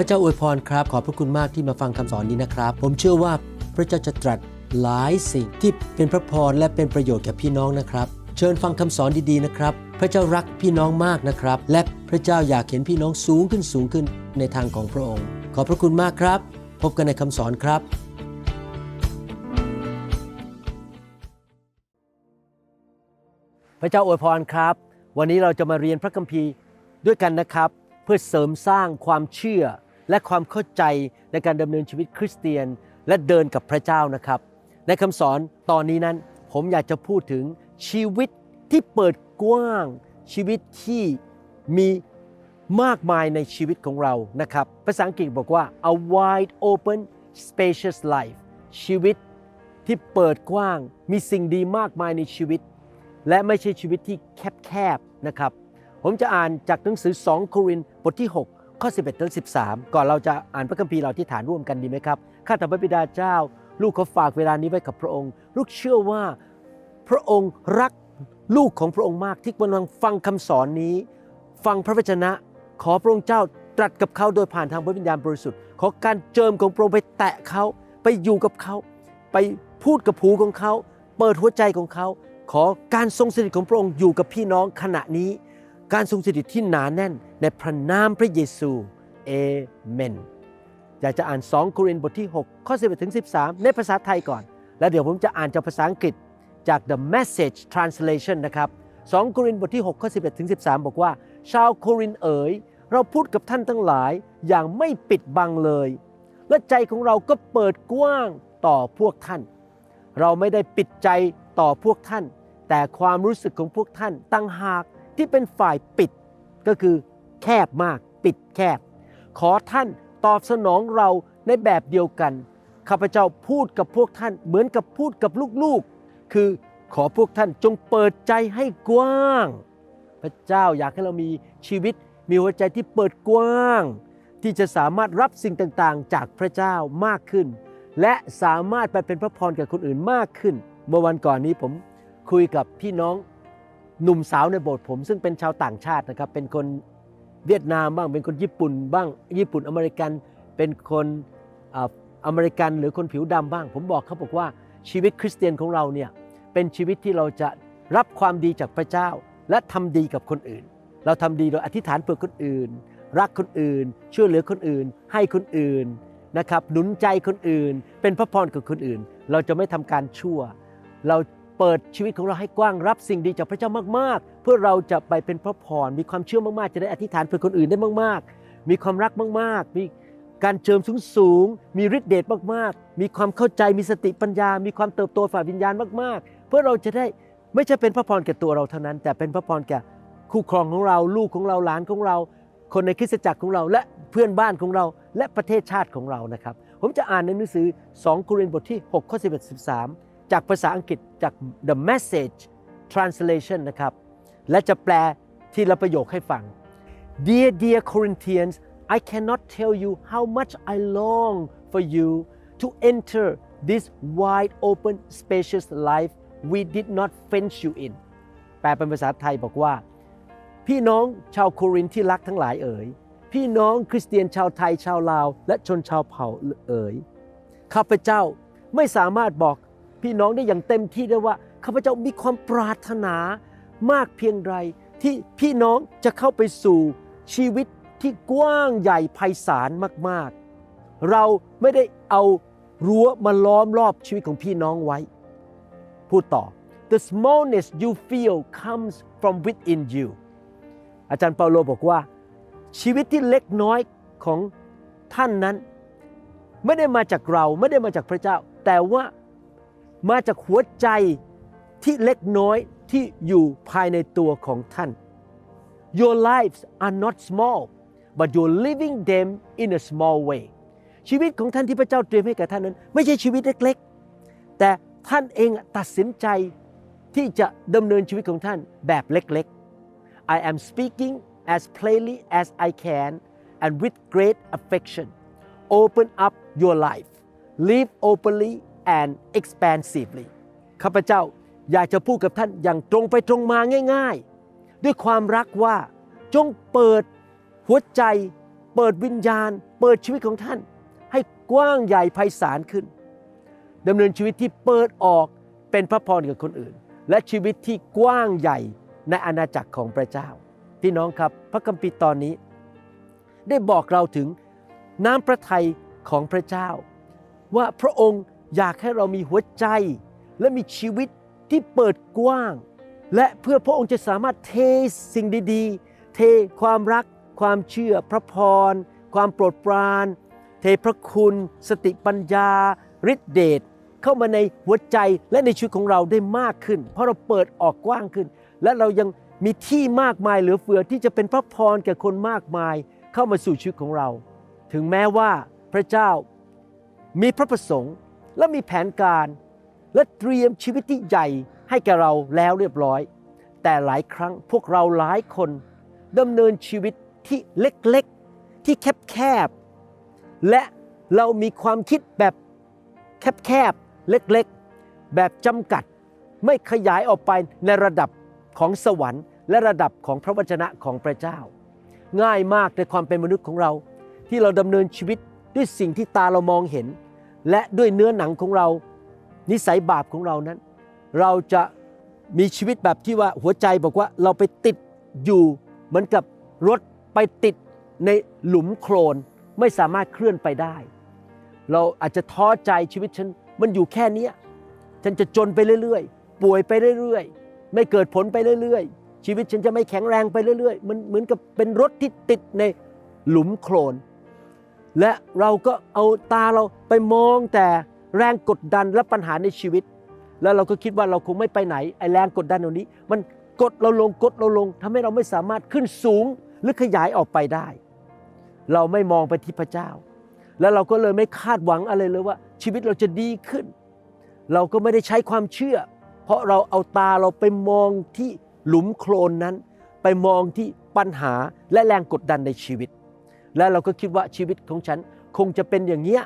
ระเจ้าอวยพรครับ ขอบพระคุณมากที่มาฟังคำสอนนี้นะครับ ผมเชื่อว่าพระเจ้าจะตรัสหลายสิ่งที่เป็นพระพรและเป็นประโยชน์แก่พี่น้องนะครับ เชิญฟังคำสอนดีๆนะครับ พระเจ้ารักพี่น้องมากนะครับ และพระเจ้าอยากเห็นพี่น้องสูงขึ้นสูงขึ้นในทางของพระองค์ ขอบพระคุณมากครับ พบกันในคำสอนครับพระเจ้าอวยพรครับ วันนี้เราจะมาเรียนพระคัมภีร์ด้วยกันนะครับ เพื่อเสริมสร้างความเชื่อ และความเข้าใจในการดำเนินชีวิตคริสเตียน และเดินกับพระเจ้านะครับ ในคำสอนตอนนี้นั้นผมอยากจะพูดถึงชีวิตที่เปิดกว้าง ชีวิตที่มีมากมายในชีวิตของเรานะครับ ภาษาอังกฤษบอกว่า a wide open spacious life ชีวิตที่เปิดกว้าง มีสิ่งดีมากมายในชีวิต และไม่ใช่ชีวิตที่แคบๆนะครับ ผมจะอ่านจากหนังสือ 2 โครินธ์บทที่ 6 ข้อ 11ถึง13 ก่อนเราจะอ่านพระคัมภีร์เราที่ฐานร่วมกันดีไหมครับ ข้าแต่พระบิดาเจ้า ลูกขอฝากเวลานี้ไว้กับพระองค์ ลูกเชื่อว่าพระองค์รักลูกของพระองค์มากที่กำลังฟังคำสอนนี้ ฟังพระวจนะ ขอพระองค์เจ้าตรัสกับเขาโดยผ่านทางพระวิญญาณบริสุทธิ์ ขอการเจิมของพระองค์ไปแตะเขาไปอยู่กับเขา ไปพูดกับหูของเขา เปิดหัวใจของเขา ขอการทรงสถิตของพระองค์อยู่กับพี่น้องขณะนี้ การทรงสถิตที่หนาแน่นในพระนามพระเยซูเอเมนอยากจะอ่าน 2 โครินธ์บทที่ 6 ข้อ 11 ถึง 13 ในภาษาไทยก่อน แล้วเดี๋ยวผมจะอ่านจากภาษาอังกฤษจาก The Message Translation นะครับ 2 โครินธ์บทที่ 6 ข้อ 11 ถึง 13 บอกว่า ชาวโครินธ์เอ๋ย เราพูดกับท่านทั้งหลายอย่างไม่ปิดบังเลย และใจของเราก็เปิดกว้างต่อพวกท่าน เราไม่ได้ปิดใจต่อพวกท่าน แต่ความรู้สึกของพวกท่านตั้งหาก ที่เป็นฝ่ายปิดก็คือแคบมากปิดแคบ ขอท่านตอบสนองเราในแบบเดียวกันข้าพเจ้าพูดกับพวกท่านเหมือนกับพูดกับลูกๆ คือขอพวกท่านจงเปิดใจให้กว้าง พระเจ้าอยากให้เรามีชีวิตมีหัวใจที่เปิดกว้าง ที่จะสามารถรับสิ่งต่างๆ จากพระเจ้ามากขึ้น และสามารถไปเป็นพระพรกับคนอื่นมากขึ้น เมื่อวันก่อนนี้ผมคุยกับพี่น้อง หนุ่มสาวในโบสถ์ผม ซึ่งเป็นชาวต่างชาตินะครับ เป็นคนเวียดนามบ้าง เป็นคนญี่ปุ่นบ้าง ญี่ปุ่นอเมริกัน เป็นคนอเมริกันหรือคนผิวดำบ้าง ผมบอกเขาบอกว่าชีวิตคริสเตียนของเราเนี่ยเป็นชีวิตที่เราจะรับความดีจากพระเจ้า และทำดีกับคนอื่น เราทำดีโดยอธิษฐานเพื่อคนอื่น รักคนอื่น ช่วยเหลือคนอื่น ให้คนอื่นนะครับหนุนใจคนอื่น เป็นพระพรกับคนอื่น เราจะไม่ทำการชั่ว เรา เปิดชีวิตของเราให้กว้างรับสิ่งดีจากพระเจ้ามากๆ เพื่อเราจะไปเป็นพระพร มีความเชื่อมากๆ จะได้อธิษฐานเพื่อคนอื่นได้มาก ๆ มีความรักมากๆ มีการเจิมสูงๆมีฤทธิเดชมากๆ มีความเข้าใจ มีสติปัญญา มีความเติบโตฝ่ายวิญญาณมากๆ เพื่อเราจะได้ไม่ใช่เป็นพระพรแก่ตัวเราเท่านั้น แต่เป็นพระพรแก่คู่ครองของเรา ลูกของเรา หลานของเรา คนในคริสตจักรของเรา และเพื่อนบ้านของเรา และประเทศชาติของเรา นะครับ ผมจะอ่านในหนังสือ 2 โครินธ์บทที่ 6 ข้อ 11 13 จากภาษาอังกฤษจาก The Message Translation นะครับ และจะแปลทีละประโยคให้ฟัง Dear dear Corinthians I cannot tell you how much I long for you to enter this wide open spacious life we did not fence you in แปลเป็นภาษาไทยบอกว่า พี่น้องชาวโครินที่รักทั้งหลายเอ๋ย พี่น้องคริสเตียนชาวไทยชาวลาว และชนชาวเผ่าเอ๋ย ข้าพเจ้าไม่สามารถบอก พี่น้องได้อย่างเต็มที่ได้ว่าข้าพเจ้ามีความปรารถนามากเพียงไรที่พี่น้องจะเข้าไปสู่ชีวิตที่กว้างใหญ่ไพศาลมากๆ เราไม่ได้เอารั้วมาล้อมรอบชีวิตของพี่น้องไว้ พูดต่อ the smallness you feel comes from within you อาจารย์เปาโลบอกว่า ชีวิตที่เล็กน้อยของท่านนั้น ไม่ได้มาจากเราไม่ได้มาจากพระเจ้า แต่ว่า มาจากหัวใจที่เล็กน้อยที่อยู่ภายในตัวของท่าน Your lives are not small but you're living them in a small way ชีวิตของท่านที่พระเจ้าเตรียมให้แก่ท่านนั้น ไม่ใช่ชีวิตเล็กๆ แต่ท่านเองตัดสินใจที่จะดำเนินชีวิตของท่านแบบเล็กๆ I am speaking as plainly as I can and with great affection open up your life live openly and expansively ข้าพเจ้าอยากจะพูดกับท่านอย่างตรงไปตรงมาง่าย ๆ ด้วยความรักว่าจงเปิดหัวใจ เปิดวิญญาณ เปิดชีวิตของท่าน ให้กว้างใหญ่ไพศาลขึ้นดำเนินชีวิตที่เปิดออกเป็นพระพรกับคนอื่น และชีวิตที่กว้างใหญ่ในอาณาจักรของพระเจ้า พี่น้องครับพระคัมภีร์ตอนนี้ ได้บอกเราถึงน้ำพระทัยของพระเจ้า ว่าพระองค์ อยากให้เรามีหัวใจและมีชีวิตที่เปิดกว้าง และเพื่อพระองค์จะสามารถเทสิ่งดีๆ เทความรัก ความเชื่อพระพร ความโปรดปราน เทพระคุณ สติปัญญาฤทธิเดชเข้ามาในหัวใจและในชีวิตของเราได้มากขึ้น เพราะเราเปิดออกกว้างขึ้น และเรายังมีที่มากมายเหลือเฟือที่จะเป็นพระพรแก่คนมากมายเข้ามาสู่ชีวิตของเรา ถึงแม้ว่าพระเจ้ามีพระประสงค์ และมีแผนการ และเตรียมชีวิตที่ใหญ่ให้แก่เราแล้วเรียบร้อย แต่หลายครั้งพวกเราหลายคนดำเนินชีวิตที่เล็กๆ ที่แคบๆ และเรามีความคิดแบบแคบๆ เล็กๆ แบบจำกัด ไม่ขยายออกไปในระดับของสวรรค์และระดับของพระวจนะของพระเจ้า ง่ายมากในความเป็นมนุษย์ของเรา ที่เราดำเนินชีวิตด้วยสิ่งที่ตาเรามองเห็น และด้วยเนื้อหนังของเรา นิสัยบาปของเรานั้น เราจะมีชีวิตแบบที่ว่าหัวใจบอกว่าเราไปติดอยู่เหมือนกับรถไปติดในหลุมโคลนไม่สามารถเคลื่อนไปได้ เราอาจจะท้อใจชีวิตฉันมันอยู่แค่นี้ฉันจะจนไปเรื่อยๆ ป่วยไปเรื่อยๆ ไม่เกิดผลไปเรื่อยๆ ชีวิตฉันจะไม่แข็งแรงไปเรื่อยๆ มันเหมือนกับเป็นรถที่ติดในหลุมโคลน และเราก็เอาตาเราไปมองแต่แรงกดดันและปัญหาในชีวิต แล้วเราก็คิดว่าเราคงไม่ไปไหนไอ้แรงกดดันตรงนี้ มันกดเราลงกดเราลงทำให้เราไม่สามารถขึ้นสูงหรือขยายออกไปได้ เราไม่มองไปที่พระเจ้า แล้วเราก็เลยไม่คาดหวังอะไรเลยว่า ชีวิตเราจะดีขึ้น เราก็ไม่ได้ใช้ความเชื่อ เพราะเราเอาตาเราไปมองที่หลุมโคลนนั้น ไปมองที่ปัญหาและแรงกดดันในชีวิต และเราก็คิดว่าชีวิตของฉันคงจะเป็นอย่างเนี้ย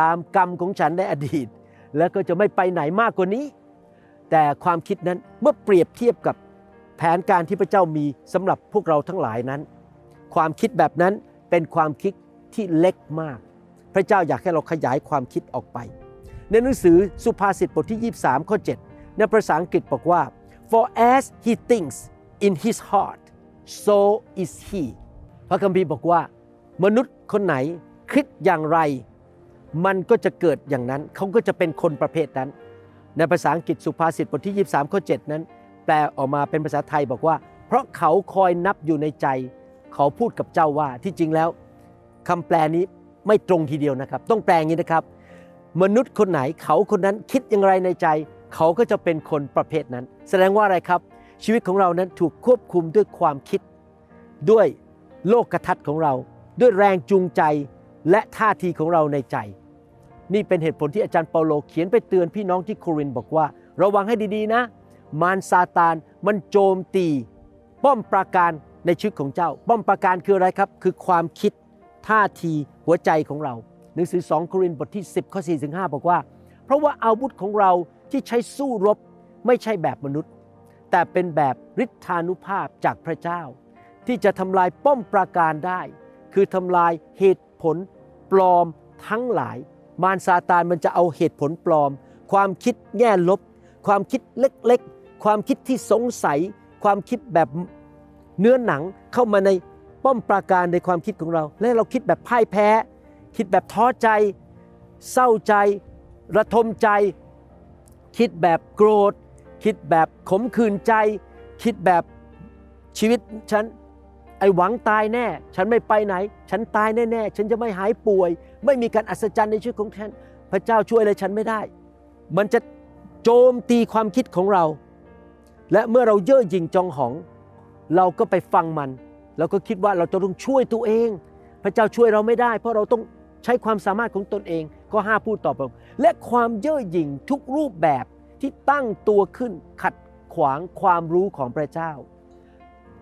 ตามกรรมของฉันในอดีต แล้วก็จะไม่ไปไหนมากกว่านี้ แต่ความคิดนั้นเมื่อเปรียบเทียบกับแผนการที่พระเจ้ามีสำหรับพวกเราทั้งหลายนั้น ความคิดแบบนั้นเป็นความคิดที่เล็กมาก พระเจ้าอยากให้เราขยายความคิดออกไป ในหนังสือสุภาษิตบทที่ 23 ข้อ 7 ในภาษาอังกฤษบอกว่า for as he thinks in his heart so is he พระคัมภีร์บอกว่า มนุษย์คนไหนคิดอย่างไร มันก็จะเกิดอย่างนั้น เขาก็จะเป็นคนประเภทนั้น ในภาษาอังกฤษสุภาษิตบทที่ 23ข้อ7นั้น แปลออกมาเป็นภาษาไทยบอกว่า เพราะเขาคอยนับอยู่ในใจ เขาพูดกับเจ้าว่าที่จริงแล้วคำแปลนี้ไม่ตรงทีเดียวนะครับ ต้องแปลงนี้นะครับ มนุษย์คนไหนเขาคนนั้นคิดอย่างไรในใจ เขาก็จะเป็นคนประเภทนั้น แสดงว่าอะไรครับ ชีวิตของเรานั้นถูกควบคุมด้วยความคิด ด้วยโลกกระทัศน์ของเรา ด้วยแรงจูงใจและท่าทีของเราในใจ นี่เป็นเหตุผลที่อาจารย์เปาโลเขียนไปเตือนพี่น้องที่โครินบอกว่า ระวังให้ดีๆนะ มารซาตานมันโจมตี ป้อมปราการในชีวิตของเจ้า ป้อมปราการคืออะไรครับ คือความคิดท่าทีหัวใจของเรา หนังสือ 2 โครินธ์บทที่ 10ข้อ4ถึง5บอกว่า เพราะว่าอาวุธของเราที่ใช้สู้รบไม่ใช่แบบมนุษย์ แต่เป็นแบบฤทธานุภาพจากพระเจ้า ที่จะทำลายป้อมปราการได้ คือทำลายเหตุผลปลอมทั้งหลาย มารซาตานมันจะเอาเหตุผลปลอม ความคิดแง่ลบ ความคิดเล็กๆ ความคิดที่สงสัย ความคิดแบบเนื้อหนังเข้ามาในป้อมปราการในความคิดของเรา และเราคิดแบบพ่ายแพ้ คิดแบบท้อใจ เศร้าใจ ระทมใจ คิดแบบโกรธ คิดแบบขมขื่นใจ คิดแบบชีวิตฉัน ไอ้หวังตายแน่ ฉันไม่ไปไหน ฉันตายแน่ๆ ฉันจะไม่หายป่วย ไม่มีการอัศจรรย์ในชีวิตของฉัน พระเจ้าช่วยอะไรฉันไม่ได้ มันจะโจมตีความคิดของเรา และเมื่อเราเย่อหยิ่งจองหอง เราก็ไปฟังมัน เราก็คิดว่าเราจะต้องช่วยตัวเอง พระเจ้าช่วยเราไม่ได้ เพราะเราต้องใช้ความสามารถของตนเอง ก็ห้าพูดต่อไปและความเย่อหยิ่งทุกรูปแบบที่ตั้งตัวขึ้นขัดขวางความรู้ของพระเจ้า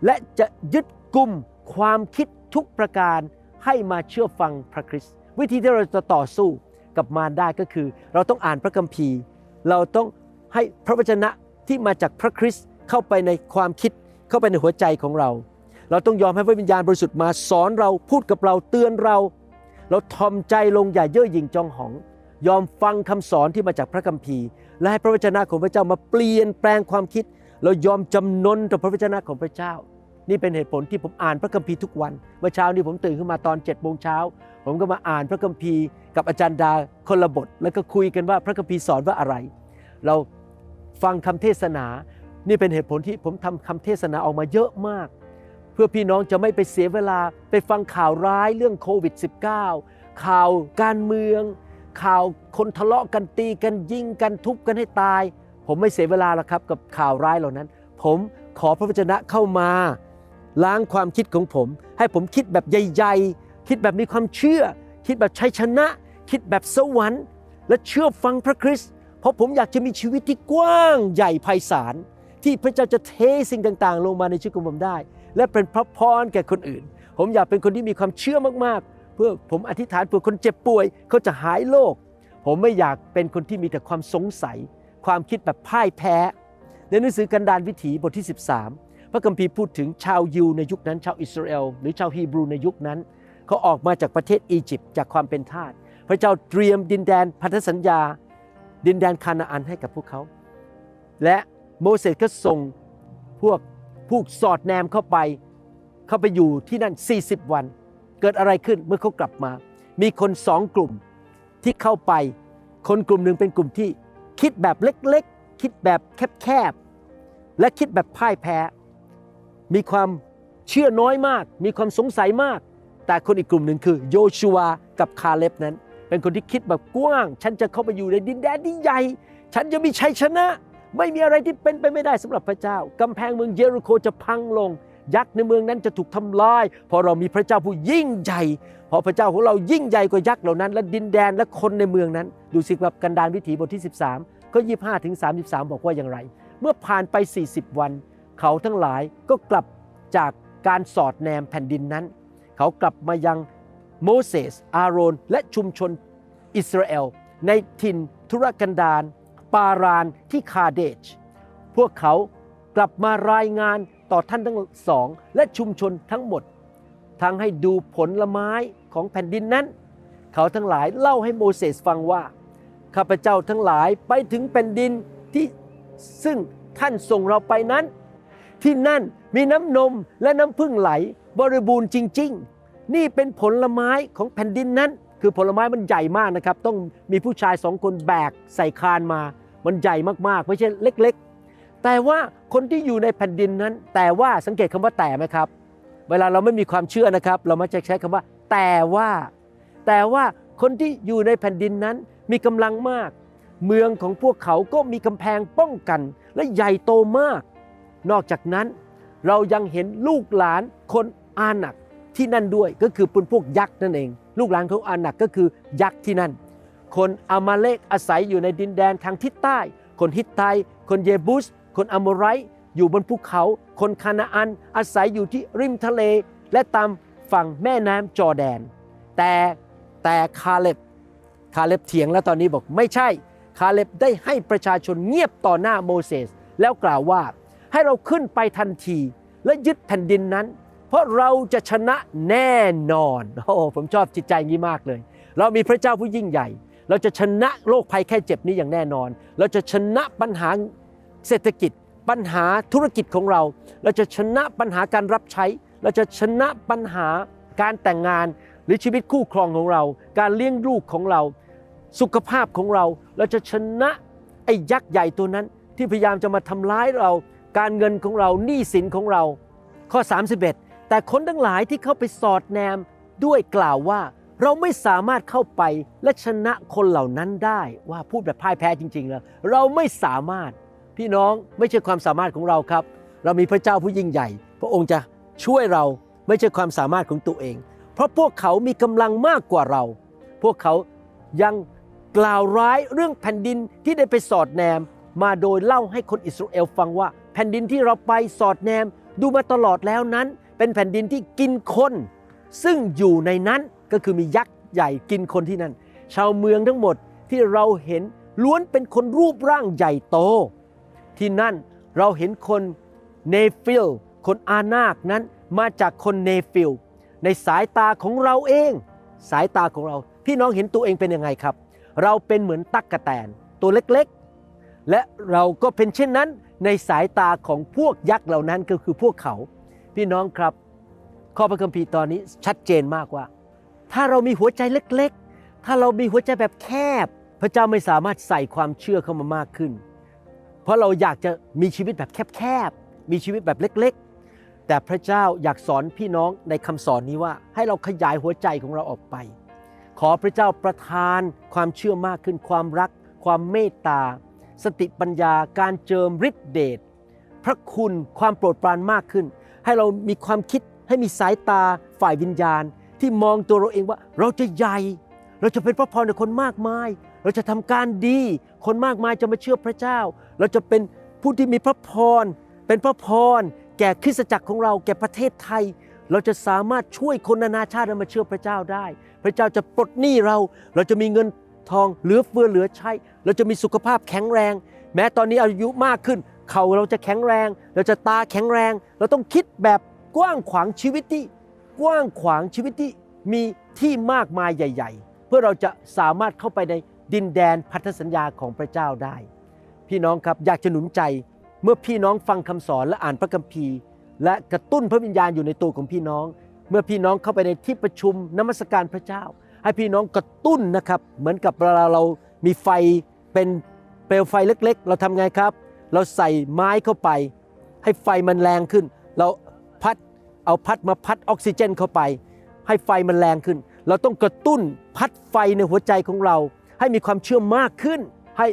และจะยึด กลุ่มความคิดทุกประการให้มาเชื่อฟังพระคริสต์วิธีที่เราจะต่อสู้กับมารได้ก็คือ เราต้องอ่านพระคัมภีร์ เราต้องให้พระวจนะที่มาจากพระคริสต์เข้าไปในความคิดเข้าไปในหัวใจของเรา เราต้องยอมให้พระวิญญาณบริสุทธิ์มาสอนเราพูดกับเราเตือนเรา เราทอมใจลงอย่าเย่อหยิ่งจองหอง ยอมฟังคำสอนที่มาจากพระคัมภีร์ และให้พระวจนะของพระเจ้ามาเปลี่ยนแปลงความคิด เรายอมจำนนต่อพระวจนะของพระเจ้า นี่เป็นเหตุผลที่ผมอ่านพระคัมภีร์ทุกวัน เมื่อเช้านี้ผมตื่นขึ้นมาตอน7จ็ดโมงเช้า ผมก็มาอ่านพระคัมภีร์กับอาจารย์ดาคนละบท แล้วก็คุยกันว่าพระคัมภีร์สอนว่าอะไร เราฟังคำเทศนา นี่เป็นเหตุผลที่ผมทำคำเทศนาออกมาเยอะมาก เพื่อพี่น้องจะไม่ไปเสียเวลาไปฟังข่าวร้ายเรื่องโควิด -19 ข่าวการเมือง ข่าวคนทะเลาะกันตีกันยิงกันทุบกันให้ตาย ผมไม่เสียเวลาแล้วครับกับข่าวร้ายเหล่านั้น ผมขอพระวจนะเข้ามา ล้างความคิดของผม ให้ผมคิดแบบใหญ่ๆ คิดแบบมีความเชื่อ คิดแบบชัยชนะ คิดแบบสวรรค์ และเชื่อฟังพระคริสต์เพราะผมอยากจะมีชีวิตที่กว้างใหญ่ไพศาลที่พระเจ้าจะเทสิ่งต่างๆ ลงมาในชีวิตของผมได้ และเป็นพระพรแก่คนอื่น ผมอยากเป็นคนที่มีความเชื่อมากๆ เพื่อผมอธิษฐานเพื่อคนเจ็บป่วยเขาจะหายโรคผมไม่อยากเป็นคนที่มีแต่ความสงสัย ความคิดแบบพ่ายแพ้ ในหนังสือกันดารวิถีบทที่ 13 พระคัมภีร์พูดถึงชาวยิวในยุคนั้น ชาวอิสราเอลหรือชาวฮีบรูในยุคนั้น เขาออกมาจากประเทศอียิปต์จากความเป็นทาสพระเจ้าเตรียมดินแดนพันธสัญญา ดินแดนคานาอันให้กับพวกเขา และโมเสสก็ส่งพวกผู้สอดแนมเข้าไป เข้าไปอยู่ที่นั่น 40 วัน เกิดอะไรขึ้นเมื่อเขากลับมา มีคนสองกลุ่มที่เข้าไป คนกลุ่มหนึ่งเป็นกลุ่มที่คิดแบบเล็กๆ คิดแบบแคบๆ และคิดแบบพ่ายแพ้ มีความเชื่อน้อยมาก มีความสงสัยมาก แต่คนอีกกลุ่มหนึ่งคือโยชูวกับคาเล็บนั้น เป็นคนที่คิดแบบกว้าง ฉันจะเข้าไปอยู่ในดินแดนที่ใหญ่ ฉันจะมีชัยชนะ ไม่มีอะไรที่เป็นไปไม่ได้สำหรับพระเจ้ากำแพงเมืองเยริโคจะพังลง ยักษ์ในเมืองนั้นจะถูกทำลาย เพราะเรามีพระเจ้าผู้ยิ่งใหญ่พราะพระเจ้าของเรายิ่งใหญ่กว่ายักษ์เหล่านั้น และดินแดนและคนในเมืองนั้น ดูสิครับกันดารวิถีบทที่ 13 ก็ 25 ถึง 33 บอกว่าอย่างไร เมื่อผ่านไป 40 วัน เขาทั้งหลายก็กลับจากการสอดแนมแผ่นดินนั้น เขากลับมายังโมเสส อาโรน และชุมชนอิสราเอล ในถิ่นทุรกันดารปารานที่คาเดช พวกเขากลับมารายงานต่อท่านทั้งสอง และชุมชนทั้งหมด ทั้งให้ดูผลไม้ของแผ่นดินนั้น เขาทั้งหลายเล่าให้โมเสสฟังว่า ข้าพเจ้าทั้งหลายไปถึงแผ่นดินที่ซึ่งท่านส่งเราไปนั้น ที่นั่นมีน้ำนมและน้ำพึ่งไหลบริบูรณ์จริง ๆ นี่เป็นผลไม้ของแผ่นดินนั้น คือผลไม้มันใหญ่มากนะครับ ต้องมีผู้ชายสองคนแบกใส่คานมา มันใหญ่มากๆ ไม่ใช่เล็กๆ แต่ว่าคนที่อยู่ในแผ่นดินนั้น แต่ว่าสังเกตคำว่าแต่ไหมครับ เวลาเราไม่มีความเชื่อนะครับ เรามักจะใช้คำว่า แต่ว่า แต่ว่าคนที่อยู่ในแผ่นดินนั้นมีกำลังมาก เมืองของพวกเขาก็มีกำแพงป้องกัน และใหญ่โตมาก นอกจากนั้นเรายังเห็นลูกหลานคนอาหนักที่นั่นด้วยก็คือเป็นพวกยักษ์นั่นเอง ลูกหลานของอาหนักก็คือยักษ์ที่นั่น คนอามาเลกอาศัยอยู่ในดินแดนทางทิศใต้ คนฮิตไตคนเยบุสคนอโมไรอยู่บนภูเขา คนคานาอันอาศัยอยู่ที่ริมทะเล และตามฝั่งแม่น้ำจอแดน แต่แต่คาเล็บคาเล็บเถียงแล้วตอนนี้บอกไม่ใช่ คาเล็บได้ให้ประชาชนเงียบต่อหน้าโมเสสแล้วกล่าวว่า ให้เราขึ้นไปทันที และยึดแผ่นดินนั้น เพราะเราจะชนะแน่นอนโอ้ผมชอบจิตใจงี้มากเลย เรามีพระเจ้าผู้ยิ่งใหญ่ เราจะชนะโรคภัยแค่เจ็บนี้อย่างแน่นอน เราจะชนะปัญหาเศรษฐกิจ ปัญหาธุรกิจของเรา เราจะชนะปัญหาการรับใช้ เราจะชนะปัญหาการแต่งงานหรือชีวิตคู่ครองของเรา การเลี้ยงลูกของเรา สุขภาพของเรา เราจะชนะไอ้ยักษ์ใหญ่ตัวนั้นที่พยายามจะมาทำร้ายเรา การเงินของเราหนี้สินของเรา ข้อ 31 แต่คนทั้งหลายที่เข้าไปสอดแนมด้วยกล่าวว่า เราไม่สามารถเข้าไปและชนะคนเหล่านั้นได้ว่าพูดแบบพ่ายแพ้จริงๆแล้วเราไม่สามารถพี่น้องไม่ใช่ความสามารถของเราครับ เรามีพระเจ้าผู้ยิ่งใหญ่ พระองค์จะช่วยเราไม่ใช่ความสามารถของตัวเอง เพราะพวกเขามีกำลังมากกว่าเรา พวกเขายังกล่าวร้ายเรื่องแผ่นดินที่ได้ไปสอดแนม มาโดยเล่าให้คนอิสราเอลฟังว่า แผ่นดินที่เราไปสอดแนมดูมาตลอดแล้วนั้น เป็นแผ่นดินที่กินคน ซึ่งอยู่ในนั้นก็คือมียักษ์ใหญ่กินคนที่นั่น ชาวเมืองทั้งหมดที่เราเห็นล้วนเป็นคนรูปร่างใหญ่โต ที่นั่นเราเห็นคนเนฟิล คนอานาคนั้นมาจากคนเนฟิล ในสายตาของเราเอง สายตาของเรา พี่น้องเห็นตัวเองเป็นยังไงครับ เราเป็นเหมือนตั๊กกะแตนตัวเล็กๆ และเราก็เป็นเช่นนั้นในสายตาของพวกยักษ์เหล่านั้นก็คือพวกเขา พี่น้องครับ ข้อพระคัมภีร์ตอนนี้ชัดเจนมากว่า ถ้าเรามีหัวใจเล็กๆ ถ้าเรามีหัวใจแบบแคบ พระเจ้าไม่สามารถใส่ความเชื่อเข้ามามากขึ้น เพราะเราอยากจะมีชีวิตแบบแคบๆมีชีวิตแบบเล็ก ๆ แต่พระเจ้าอยากสอนพี่น้องในคำสอนนี้ว่า ให้เราขยายหัวใจของเราออกไป ขอพระเจ้าประทานความเชื่อมากขึ้นความรัก ความเมตตา สติปัญญาการเจิมฤทธิเดชพระคุณความโปรดปรานมากขึ้น ให้เรามีความคิดให้มีสายตาฝ่ายวิญญาณ ที่มองตัวเราเองว่าเราจะใหญ่ เราจะเป็นพระพรในคนมากมาย เราจะทำการดี คนมากมายจะมาเชื่อพระเจ้า เราจะเป็นผู้ที่มีพระพร เป็นพระพร แก่คริสตจักรของเรา แก่ประเทศไทย เราจะสามารถช่วยคนนานาชาติมาเชื่อพระเจ้าได้ พระเจ้าจะปลดหนี้เรา เราจะมีเงินทองเหลือเฟือเหลือใช้ เราจะมีสุขภาพแข็งแรง แม้ตอนนี้อายุมากขึ้น เข่าเราจะแข็งแรง เราจะตาแข็งแรง เราต้องคิดแบบกว้างขวางชีวิตที่กว้างขวางชีวิตที่มีที่มากมายใหญ่ ๆ เพื่อเราจะสามารถเข้าไปในดินแดนพันธสัญญาของพระเจ้าได้ พี่น้องครับอยากจะหนุนใจเมื่อพี่น้องฟังคำสอนและอ่านพระคัมภีร์ และกระตุ้นพระวิญญาณอยู่ในตัวของพี่น้อง เมื่อพี่น้องเข้าไปในที่ประชุมนมัสการพระเจ้า ให้พี่น้องกระตุ้นนะครับ เหมือนกับเวลาเรามีไฟ เป็นเปลวไฟเล็กๆ เราทำไงครับ เราใส่ไม้เข้าไป ให้ไฟมันแรงขึ้น เราพัดเอาพัดมาพัดออกซิเจนเข้าไป ให้ไฟมันแรงขึ้น เราต้องกระตุ้นพัดไฟในหัวใจของเรา ให้มีความเชื่อมากขึ้น ให้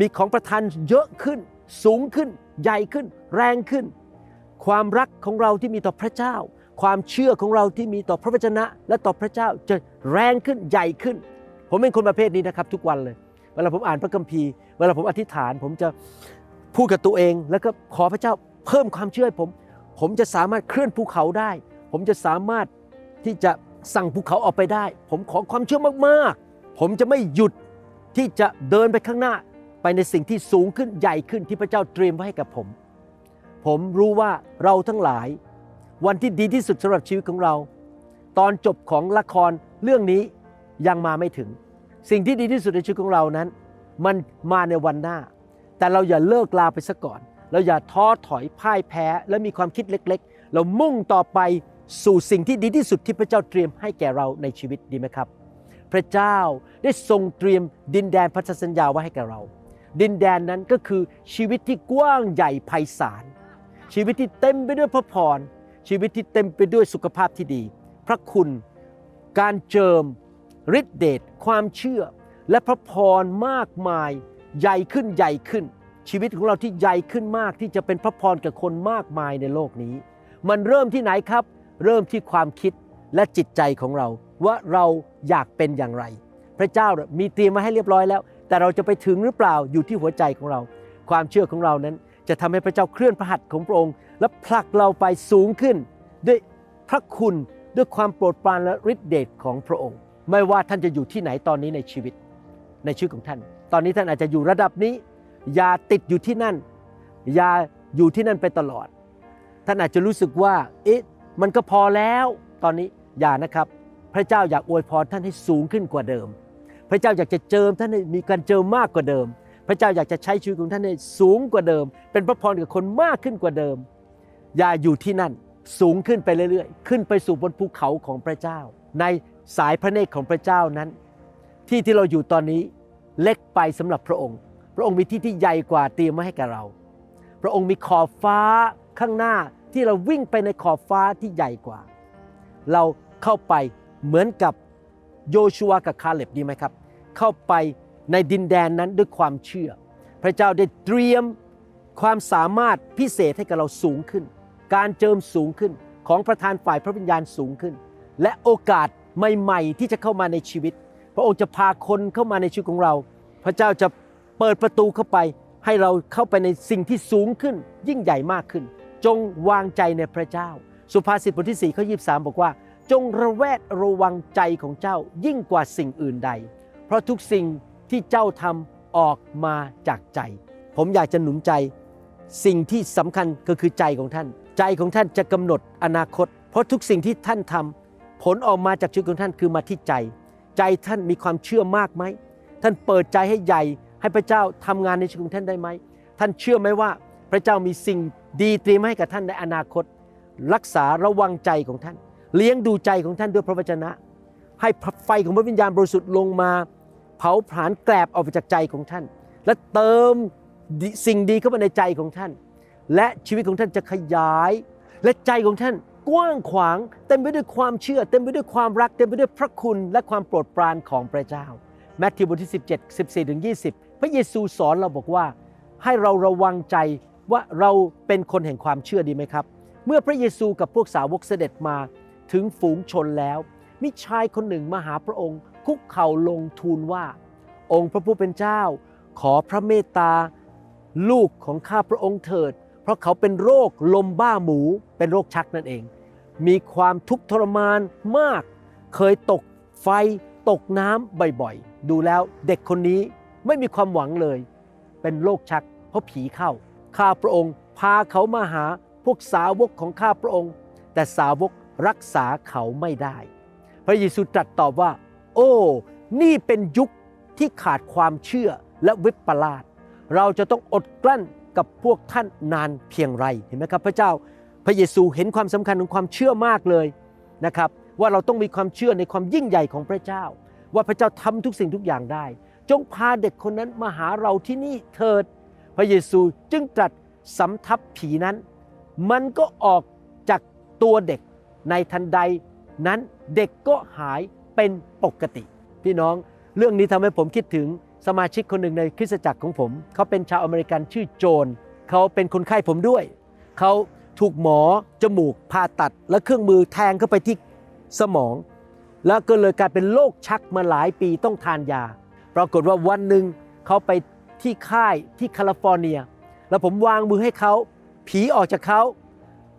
มีของประทานเยอะขึ้น สูงขึ้น ใหญ่ขึ้น แรงขึ้น ความรักของเราที่มีต่อพระเจ้า ความเชื่อของเราที่มีต่อพระวจนะ และต่อพระเจ้าจะแรงขึ้นใหญ่ขึ้น ผมเป็นคนประเภทนี้นะครับทุกวันเลย เวลาผมอ่านพระคัมภีร์ เวลาผมอธิษฐาน ผมจะพูดกับตัวเอง แล้วก็ขอพระเจ้าเพิ่มความเชื่อให้ผม ผมจะสามารถเคลื่อนภูเขาได้ ผมจะสามารถที่จะสั่งภูเขาออกไปได้ ผมขอความเชื่อมากๆ ผมจะไม่หยุดที่จะเดินไปข้างหน้า ไปในสิ่งที่สูงขึ้นใหญ่ขึ้นที่พระเจ้าเตรียมไว้ให้กับผม ผมรู้ว่าเราทั้งหลาย วันที่ดีที่สุดสำหรับชีวิตของเรา ตอนจบของละครเรื่องนี้ยังมาไม่ถึง สิ่งที่ดีที่สุดในชีวิตของเรานั้น มันมาในวันหน้า แต่เราอย่าเลิกลาไปซะก่อน เราอย่าท้อถอยพ่ายแพ้ และมีความคิดเล็ก ๆ เรามุ่งต่อไปสู่สิ่งที่ดีที่สุดที่พระเจ้าเตรียมให้แก่เราในชีวิตดีไหมครับ พระเจ้าได้ทรงเตรียมดินแดนพันธสัญญาไว้ให้แก่เรา ดินแดนนั้นก็คือชีวิตที่กว้างใหญ่ไพศาลชีวิตที่เต็มไปด้วยพระพรชีวิตที่เต็มไปด้วยสุขภาพที่ดี พระคุณ การเจิม ฤทธิเดชความเชื่อ และพระพรมากมายใหญ่ขึ้นใหญ่ขึ้น ชีวิตของเราที่ใหญ่ขึ้นมากที่จะเป็นพระพรกับคนมากมายในโลกนี้ มันเริ่มที่ไหนครับ เริ่มที่ความคิดและจิตใจของเรา ว่าเราอยากเป็นอย่างไร พระเจ้ามีเตรียมมาให้เรียบร้อยแล้ว แต่เราจะไปถึงหรือเปล่าอยู่ที่หัวใจของเรา ความเชื่อของเรานั้น จะทำให้พระเจ้าเคลื่อนพระหัตถ์ของพระองค์ และผลักเราไปสูงขึ้น ด้วยพระคุณด้วยความโปรดปรานและฤทธิเดชของพระองค์ ไม่ว่าท่านจะอยู่ที่ไหนตอนนี้ในชีวิตในชีวิตของท่าน ตอนนี้ท่านอาจจะอยู่ระดับนี้ อย่าติดอยู่ที่นั่น อย่าอยู่ที่นั่นไปตลอด ท่านอาจจะรู้สึกว่า เอ๊ะ มันก็พอแล้วตอนนี้อย่านะครับ พระเจ้าอยากอวยพรท่านให้สูงขึ้นกว่าเดิม พระเจ้าอยากจะเจิมท่านให้มีการเจิมมากกว่าเดิม พระเจ้าอยากจะใช้ชีวิตของท่านให้สูงกว่าเดิม เป็นพระพรกับคนมากขึ้นกว่าเดิม อย่าอยู่ที่นั่น สูงขึ้นไปเรื่อยๆ ขึ้นไปสู่บนภูเขาของพระเจ้า ใน สายพระเนตรของพระเจ้านั้น ที่ที่เราอยู่ตอนนี้เล็กไปสำหรับพระองค์ พระองค์มีที่ที่ใหญ่กว่าเตรียมไว้ให้กับเรา พระองค์มีขอบฟ้าข้างหน้าที่เราวิ่งไปในขอบฟ้าที่ใหญ่กว่า เราเข้าไปเหมือนกับโยชัวกับคาเล็บดีไหมครับ เข้าไปในดินแดนนั้นด้วยความเชื่อ พระเจ้าได้เตรียมความสามารถพิเศษให้กับเราสูงขึ้น การเจิมสูงขึ้นของประธานฝ่ายพระวิญญาณสูงขึ้น และโอกาส ใหม่ๆ ที่จะเข้ามาในชีวิต พระองค์จะพาคนเข้ามาในชีวิตของเรา พระเจ้าจะเปิดประตูเข้าไป ให้เราเข้าไปในสิ่งที่สูงขึ้น ยิ่งใหญ่มากขึ้น จงวางใจในพระเจ้า สุภาษิตบทที่4ข้อ23บอกว่า จงระแวดระวังใจของเจ้ายิ่งกว่าสิ่งอื่นใด เพราะทุกสิ่งที่เจ้าทำออกมาจากใจ ผมอยากจะหนุนใจ สิ่งที่สำคัญก็คือใจของท่าน ใจของท่านจะกำหนดอนาคต เพราะทุกสิ่งที่ท่านทำ ผลออกมาจากชีวิตของท่านคือมาที่ใจ ใจท่านมีความเชื่อมากไหม ท่านเปิดใจให้ใหญ่ ให้พระเจ้าทำงานในชีวิตของท่านได้ไหม ท่านเชื่อไหมว่าพระเจ้ามีสิ่งดีเตรียมให้กับท่านในอนาคต รักษาระวังใจของท่าน เลี้ยงดูใจของท่านด้วยพระวจนะ ให้ไฟของพระวิญญาณบริสุทธิ์ลงมา เผาผลาญแกลบออกไปจากใจของท่าน และเติมสิ่งดีเข้ามาในใจของท่าน และชีวิตของท่านจะขยาย และใจของท่าน กว้างขวาง เต็มไปด้วยความเชื่อ เต็มไปด้วยความรัก เต็มไปด้วยพระคุณและความโปรดปรานของพระเจ้าแมทธิวบทที่ 17 14ถึง20 พระเยซูสอนเราบอกว่า ให้เราระวังใจว่าเราเป็นคนแห่งความเชื่อดีไหมครับ เมื่อพระเยซูกับพวกสาวกเสด็จมาถึงฝูงชนแล้ว มีชายคนหนึ่งมาหาพระองค์ คุกเข่าลงทูลว่า องค์พระผู้เป็นเจ้า ขอพระเมตตา ลูกของข้าพระองค์เถิด เพราะเขาเป็นโรคลมบ้าหมูเป็นโรคชักนั่นเอง มีความทุกข์ทรมานมาก เคยตกไฟตกน้ำบ่อยๆ ดูแล้วเด็กคนนี้ไม่มีความหวังเลย เป็นโรคชักเพราะผีเข้า ข้าพระองค์พาเขามาหาพวกสาวกของข้าพระองค์ แต่สาวกรักษาเขาไม่ได้ พระเยซูตรัสตอบว่า โอ้ นี่เป็นยุคที่ขาดความเชื่อและวิปลาสเราจะต้องอดกลั้นกับพวกท่านนานเพียงไร เห็นไหมครับพระเจ้า พระเยซูเห็นความสำคัญของความเชื่อมากเลยนะครับ ว่าเราต้องมีความเชื่อในความยิ่งใหญ่ของพระเจ้า ว่าพระเจ้าทำทุกสิ่งทุกอย่างได้ จงพาเด็กคนนั้นมาหาเราที่นี่เถิด พระเยซูจึงตรัสสำทับผีนั้น มันก็ออกจากตัวเด็กในทันใดนั้นเด็กก็หายเป็นปกติ พี่น้องเรื่องนี้ทำให้ผมคิดถึงสมาชิกคนหนึ่งในคริสตจักรของผม เขาเป็นชาวอเมริกันชื่อโจน เขาเป็นคนไข้ผมด้วย เขา ถูกหมอจมูกผ่าตัด และเครื่องมือแทงเข้าไปที่สมอง แล้วก็เลยกลายเป็นโรคชักมาหลายปีต้องทานยา ปรากฏว่าวันหนึ่งเขาไปที่ค่ายที่แคลิฟอร์เนีย แล้วผมวางมือให้เขาผีออกจากเขา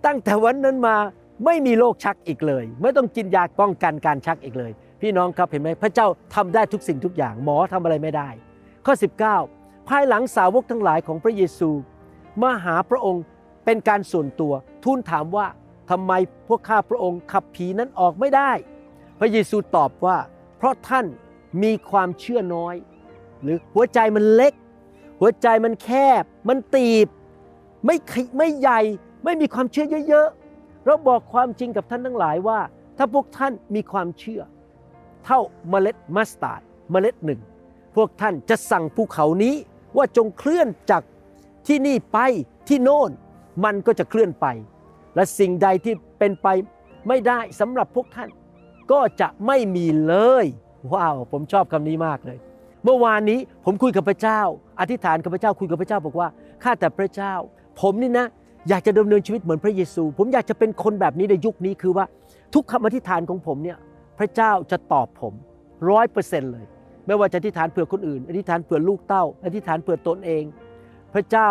ตั้งแต่วันนั้นมาไม่มีโรคชักอีกเลย ไม่ต้องกินยาป้องกันการชักอีกเลย พี่น้องครับเห็นไหมพระเจ้าทำได้ทุกสิ่งทุกอย่างหมอทำอะไรไม่ได้ ข้อ 19 ภายหลังสาวกทั้งหลายของพระเยซูมาหาพระองค์ เป็นการส่วนตัวทูลถามว่าทำไมพวกข้าพระองค์ขับผีนั้นออกไม่ได้ พระเยซูตอบว่า เพราะท่านมีความเชื่อน้อย หรือหัวใจมันเล็ก หัวใจมันแคบ มันตีบ ไม่ไม่ใหญ่ ไม่มีความเชื่อเยอะๆ เราบอกความจริงกับท่านทั้งหลายว่า ถ้าพวกท่านมีความเชื่อ เท่าเมล็ดมัสตาร์ดเมล็ดหนึ่ง พวกท่านจะสั่งภูเขานี้ว่าจงเคลื่อนจากที่นี่ไปที่โน่น มันก็จะเคลื่อนไป และสิ่งใดที่เป็นไปไม่ได้สำหรับพวกท่าน ก็จะไม่มีเลย ว้าว ผมชอบคำนี้มากเลย เมื่อวานนี้ผมคุยกับพระเจ้า อธิษฐานกับพระเจ้าคุยกับพระเจ้าบอกว่าข้าแต่พระเจ้า ผมนี่นะ อยากจะดำเนินชีวิตเหมือนพระเยซู ผมอยากจะเป็นคนแบบนี้ในยุคนี้คือว่า ทุกคำอธิษฐานของผมเนี่ยพระเจ้าจะตอบผมร้อยเปอร์เซ็นต์เลย ไม่ว่าจะอธิษฐานเผื่อคนอื่น อธิษฐานเผื่อลูกเต้า อธิษฐานเผื่อตนเอง พระเจ้า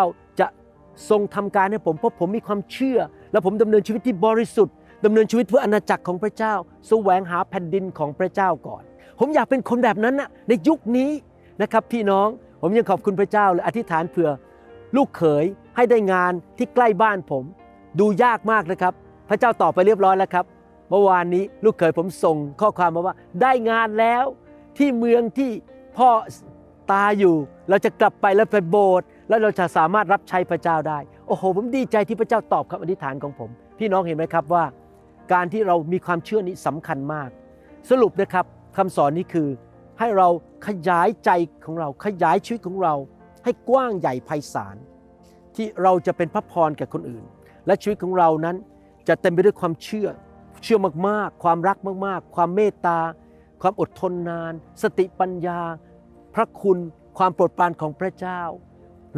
ทรงทำการให้ผมเพราะผมมีความเชื่อ และผมดำเนินชีวิตที่บริสุทธิ์ดำเนินชีวิตเพื่ออาณาจักรของพระเจ้าแสวงหาแผ่นดินของพระเจ้าก่อน ผมอยากเป็นคนแบบนั้นนะในยุคนี้นะครับพี่น้องผมยังขอบคุณพระเจ้าเลยอธิษฐานเผื่อ ลูกเขยให้ได้งานที่ใกล้บ้านผม ดูยากมากนะครับ พระเจ้าตอบไปเรียบร้อยแล้วครับ เมื่อวานนี้ลูกเขยผมส่งข้อความมาว่าได้งานแล้วที่เมืองที่พ่อตาอยู่ เราจะกลับไปแล้วไปโบสถ์ แล้วเราจะสามารถรับใช้พระเจ้าได้ โอ้โห ผมดีใจที่พระเจ้าตอบคำอธิษฐานของผม พี่น้องเห็นไหมครับว่า การที่เรามีความเชื่อนี้สำคัญมาก สรุปนะครับคำสอนนี้คือให้เราขยายใจของเราขยายชีวิตของเรา ให้กว้างใหญ่ไพศาลที่เราจะเป็นพระพรแก่คนอื่น และชีวิตของเรานั้นจะเต็มไปด้วยความเชื่อ เชื่อมากๆ ความรักมากๆ ความเมตตา ความอดทนนาน สติปัญญา พระคุณ ความโปรดปรานของพระเจ้า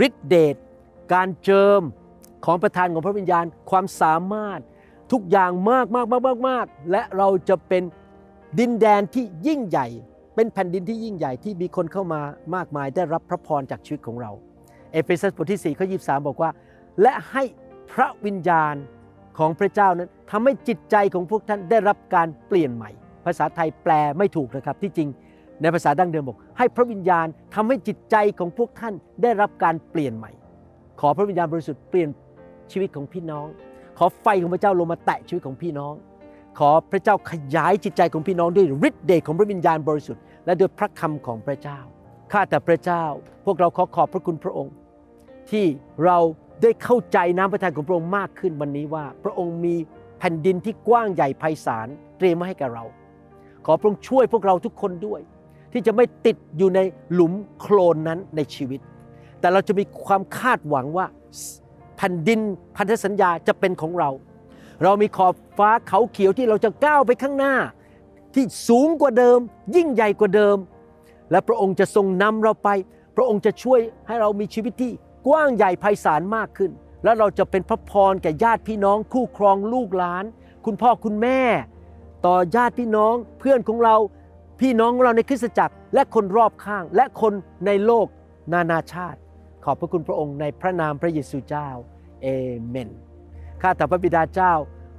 ฤทธิเดชการเจิมของประทานของพระวิญญาณความสามารถทุกอย่างมากมากมากมากมากและเราจะเป็นดินแดนที่ยิ่งใหญ่ เป็นแผ่นดินที่ยิ่งใหญ่ที่มีคนเข้ามามากมายได้รับพระพรจากชีวิตของเรา เอเฟซัสบทที่4ข้อ23 บอกว่า และให้พระวิญญาณของพระเจ้านั้นทำให้จิตใจของพวกท่านได้รับการเปลี่ยนใหม่ ภาษาไทยแปลไม่ถูกนะครับที่จริง ในภาษาดั้งเดิมบอก ให้พระวิญญาณทำให้จิตใจของพวกท่านได้รับการเปลี่ยนใหม่ ขอพระวิญญาณบริสุทธิ์เปลี่ยนชีวิตของพี่น้อง ขอไฟของพระเจ้าลงมาแตะชีวิตของพี่น้อง ขอพระเจ้าขยายจิตใจของพี่น้องด้วยฤทธิ์เดชของพระวิญญาณบริสุทธิ์และด้วยพระคำของพระเจ้าข้าแต่พระเจ้า พวกเราขอขอบพระคุณพระองค์ ที่เราได้เข้าใจน้ำพระทัยของพระองค์มากขึ้นวันนี้ว่า พระองค์มีแผ่นดินที่กว้างใหญ่ไพศาลเตรียมมาให้กับเรา ขอพระองค์ช่วยพวกเราทุกคนด้วย ที่จะไม่ติดอยู่ในหลุมโคลนนั้นในชีวิต แต่เราจะมีความคาดหวังว่าแผ่นดินพันธสัญญาจะเป็นของเรา เรามีขอบฟ้าเขาเขียวที่เราจะก้าวไปข้างหน้า ที่สูงกว่าเดิม ยิ่งใหญ่กว่าเดิม และพระองค์จะทรงนำเราไป พระองค์จะช่วยให้เรามีชีวิตที่กว้างใหญ่ไพศาลมากขึ้น แล้วเราจะเป็นพระพรแก่ญาติพี่น้อง คู่ครองลูกหลาน คุณพ่อคุณแม่ ต่อญาติพี่น้องเพื่อนของเรา พี่น้องของเราในคริสตจักรและคนรอบข้างและคนในโลกนานาชาติ ขอบพระคุณพระองค์ในพระนามพระเยซูเจ้าเอเมนข้าแต่พระบิดาเจ้า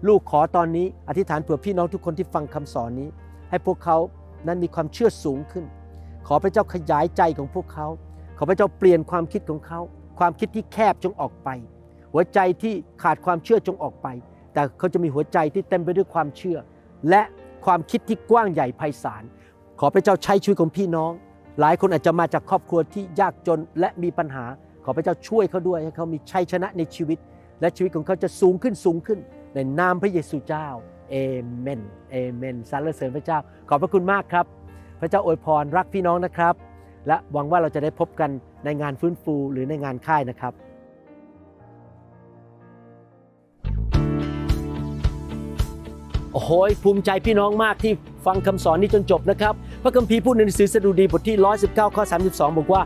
ลูกขอตอนนี้ อธิษฐานเผื่อพี่น้องทุกคนที่ฟังคำสอนนี้ ให้พวกเขานั้นมีความเชื่อสูงขึ้น ขอพระเจ้าขยายใจของพวกเขา ขอพระเจ้าเปลี่ยนความคิดของเขา ความคิดที่แคบจงออกไป หัวใจที่ขาดความเชื่อจงออกไป แต่เขาจะมีหัวใจที่เต็มไปด้วยความเชื่อ และความคิดที่กว้างใหญ่ไพศาล ขอพระเจ้าใช้ชีวิตของพี่น้อง หลายคนอาจจะมาจากครอบครัวที่ยากจนและมีปัญหา ขอพระเจ้าช่วยเขาด้วยให้เขามีชัยชนะในชีวิต และชีวิตของเขาจะสูงขึ้นสูงขึ้น ในนามพระเยซูเจ้าเอเมนเอเมนสรรเสริญพระเจ้า ขอบพระคุณมากครับ พระเจ้าอวยพรรักพี่น้องนะครับ และหวังว่าเราจะได้พบกันในงานฟื้นฟูหรือในงานค่ายนะครับโอ้โหภูมิใจพี่น้องมากที่ ฟังคำสอนนี้จนจบนะครับ พระคัมภีร์พูดในหนังสือสดุดีบทที่ 119 ข้อ 32 บอกว่า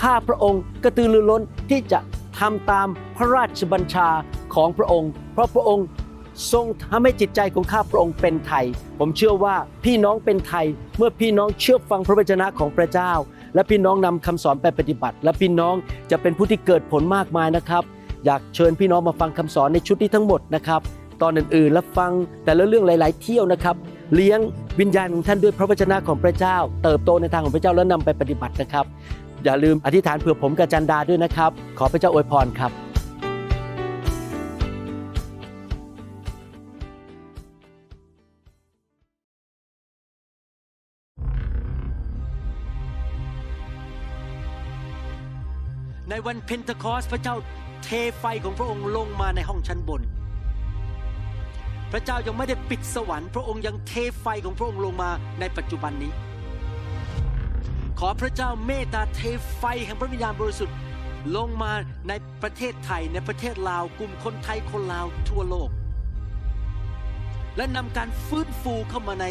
ข้าพระองค์กระตือรือร้นที่จะทำตามพระราชบัญชาของพระองค์ เพราะพระองค์ทรงทำให้จิตใจของข้าพระองค์เป็นไทย ผมเชื่อว่าพี่น้องเป็นไทย เมื่อพี่น้องเชื่อฟังพระวจนะของพระเจ้า และพี่น้องนำคำสอนไปปฏิบัติ และพี่น้องจะเป็นผู้ที่เกิดผลมากมายนะครับ อยากเชิญพี่น้องมาฟังคำสอนในชุดนี้ทั้งหมดนะครับ ตอนอื่นๆ และฟังแต่ละเรื่องหลาย ๆ เที่ยวนะครับ เลี้ยงวิญญาณของท่านด้วยพระวจนะของพระเจ้า เติบโตในทางของพระเจ้าแล้วนำไปปฏิบัตินะครับ อย่าลืมอธิษฐานเผื่อผมกับจันดาด้วยนะครับ ขอพระเจ้าอวยพรครับในวันเพนทคอสพระเจ้าเทไฟของพระองค์ลงมาในห้องชั้นบน พระเจ้ายังไม่ได้ปิดสวรรค์ พระองค์ยังเทไฟของพระองค์ลงมาในปัจจุบันนี้ ขอพระเจ้าเมตตาเทไฟแห่งพระวิญญาณบริสุทธิ์ลงมาในประเทศไทยในประเทศลาวกลุ่มคนไทยคนลาวทั่วโลก และนำการฟื้นฟูเข้ามาใน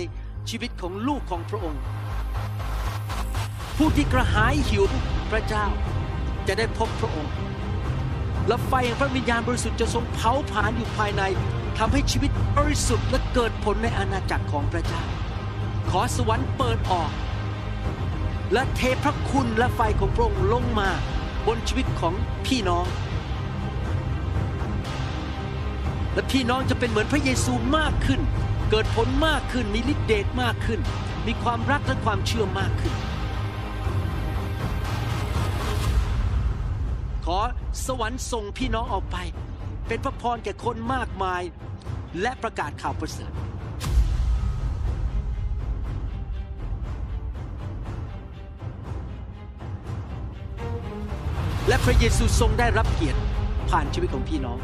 ชีวิตของลูกของพระองค์ ผู้ที่กระหายหิวพระเจ้าจะได้พบพระองค์และไฟแห่งพระวิญญาณบริสุทธิ์จะทรงเผาผลาญอยู่ภายใน ทำให้ชีวิตบริสุทธิ์และเกิดผลในอาณาจักรของพระเจ้า ขอสวรรค์เปิดออก และเทพระคุณและไฟของพระองค์ลงมาบนชีวิตของพี่น้อง และพี่น้องจะเป็นเหมือนพระเยซูมากขึ้น เกิดผลมากขึ้นมีฤทธิเดชมากขึ้น มีความรักและความเชื่อมากขึ้น ขอสวรรค์ส่งพี่น้องออกไป เป็นพระพรแก่คนมากมาย และประกาศข่าวประเสริฐและพระเยซูทรงได้รับเกียรติผ่านชีวิตของพี่น้อง